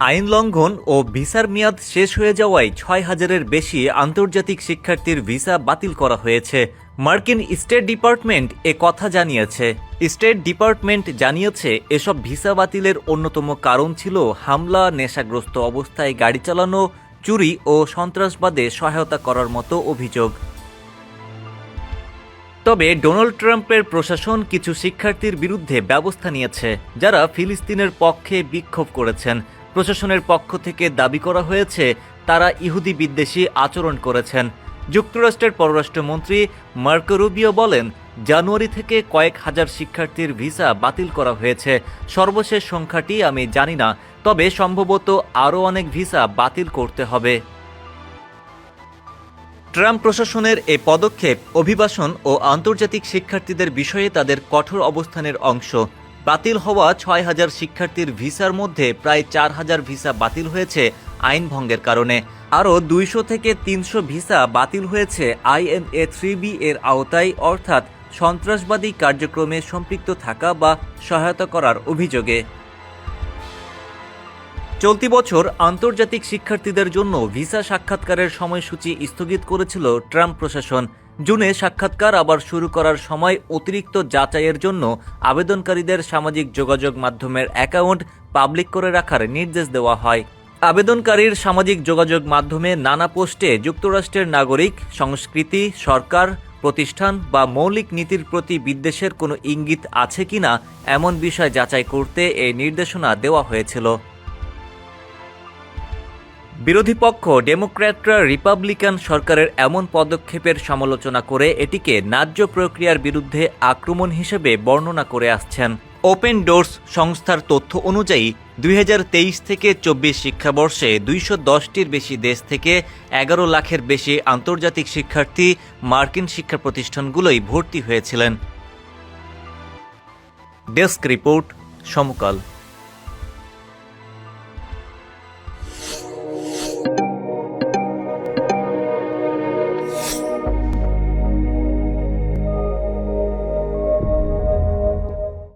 আইন লঙ্ঘন ও ভিসার মেয়াদ শেষ হয়ে যাওয়ায় ছয় হাজারের বেশি আন্তর্জাতিক শিক্ষার্থীর ভিসা বাতিল করা হয়েছে। মার্কিন স্টেট ডিপার্টমেন্ট এ কথা জানিয়েছে। স্টেট ডিপার্টমেন্ট জানিয়েছে, এসব ভিসা বাতিলের অন্যতম কারণ ছিল হামলা, নেশাগ্রস্ত অবস্থায় গাড়ি চালানো, চুরি ও সন্ত্রাসবাদে সহায়তা করার মতো অভিযোগ। তবে ডোনাল্ড ট্রাম্পের প্রশাসন কিছু শিক্ষার্থীর বিরুদ্ধে ব্যবস্থা নিয়েছে, যারা ফিলিস্তিনের পক্ষে বিক্ষোভ করেছেন। প্রশাসনের পক্ষ থেকে দাবি করা হয়েছে, তারা ইহুদি বিদ্বেষী আচরণ করেছেন। যুক্তরাষ্ট্রের পররাষ্ট্রমন্ত্রী মার্কো রুবিও বলেন, জানুয়ারি থেকে কয়েক হাজার শিক্ষার্থীর ভিসা বাতিল করা হয়েছে। সর্বশেষ সংখ্যাটি আমি জানি না, তবে সম্ভবত আরও অনেক ভিসা বাতিল করতে হবে। ট্রাম্প প্রশাসনের এই পদক্ষেপ অভিবাসন ও আন্তর্জাতিক শিক্ষার্থীদের বিষয়ে তাদের কঠোর অবস্থানের অংশ। বাতিল হওয়া ছয় হাজার শিক্ষার্থীর ভিসার মধ্যে প্রায় চার হাজার ভিসা বাতিল হয়েছে আইন ভঙ্গের কারণে। আরও দুইশো থেকে তিনশো ভিসা বাতিল হয়েছে আইএনএ থ্রি বি এর আওতায়, অর্থাৎ সন্ত্রাসবাদী কার্যক্রমে সম্পৃক্ত থাকা বা সহায়তা করার অভিযোগে। চলতি বছর আন্তর্জাতিক শিক্ষার্থীদের জন্য ভিসা সাক্ষাৎকারের সময়সূচি স্থগিত করেছিল ট্রাম্প প্রশাসন। জুনে সাক্ষাৎকার আবার শুরু করার সময় অতিরিক্ত যাচাইয়ের জন্য আবেদনকারীদের সামাজিক যোগাযোগ মাধ্যমের অ্যাকাউন্ট পাবলিক করে রাখার নির্দেশ দেওয়া হয়। আবেদনকারীর সামাজিক যোগাযোগ মাধ্যমে নানা পোস্টে যুক্তরাষ্ট্রের নাগরিক, সংস্কৃতি, সরকার, প্রতিষ্ঠান বা মৌলিক নীতির প্রতি বিদ্বেষের কোনো ইঙ্গিত আছে কিনা এমন বিষয় যাচাই করতে এই নির্দেশনা দেওয়া হয়েছিল। বিরোধী পক্ষ ডেমোক্র্যাটরা রিপাবলিকান সরকারের এমন পদক্ষেপের সমালোচনা করে এটিকে ন্যায্য প্রক্রিয়ার বিরুদ্ধে আক্রমণ হিসেবে বর্ণনা করে আসছেন। ওপেন ডোর্স সংস্থার তথ্য অনুযায়ী, দুই হাজার তেইশ থেকে চব্বিশ শিক্ষাবর্ষে দুইশো দশটির বেশি দেশ থেকে এগারো লাখের বেশি আন্তর্জাতিক শিক্ষার্থী মার্কিন শিক্ষা প্রতিষ্ঠানগুলোই ভর্তি হয়েছিলেন। Desk report Samakal.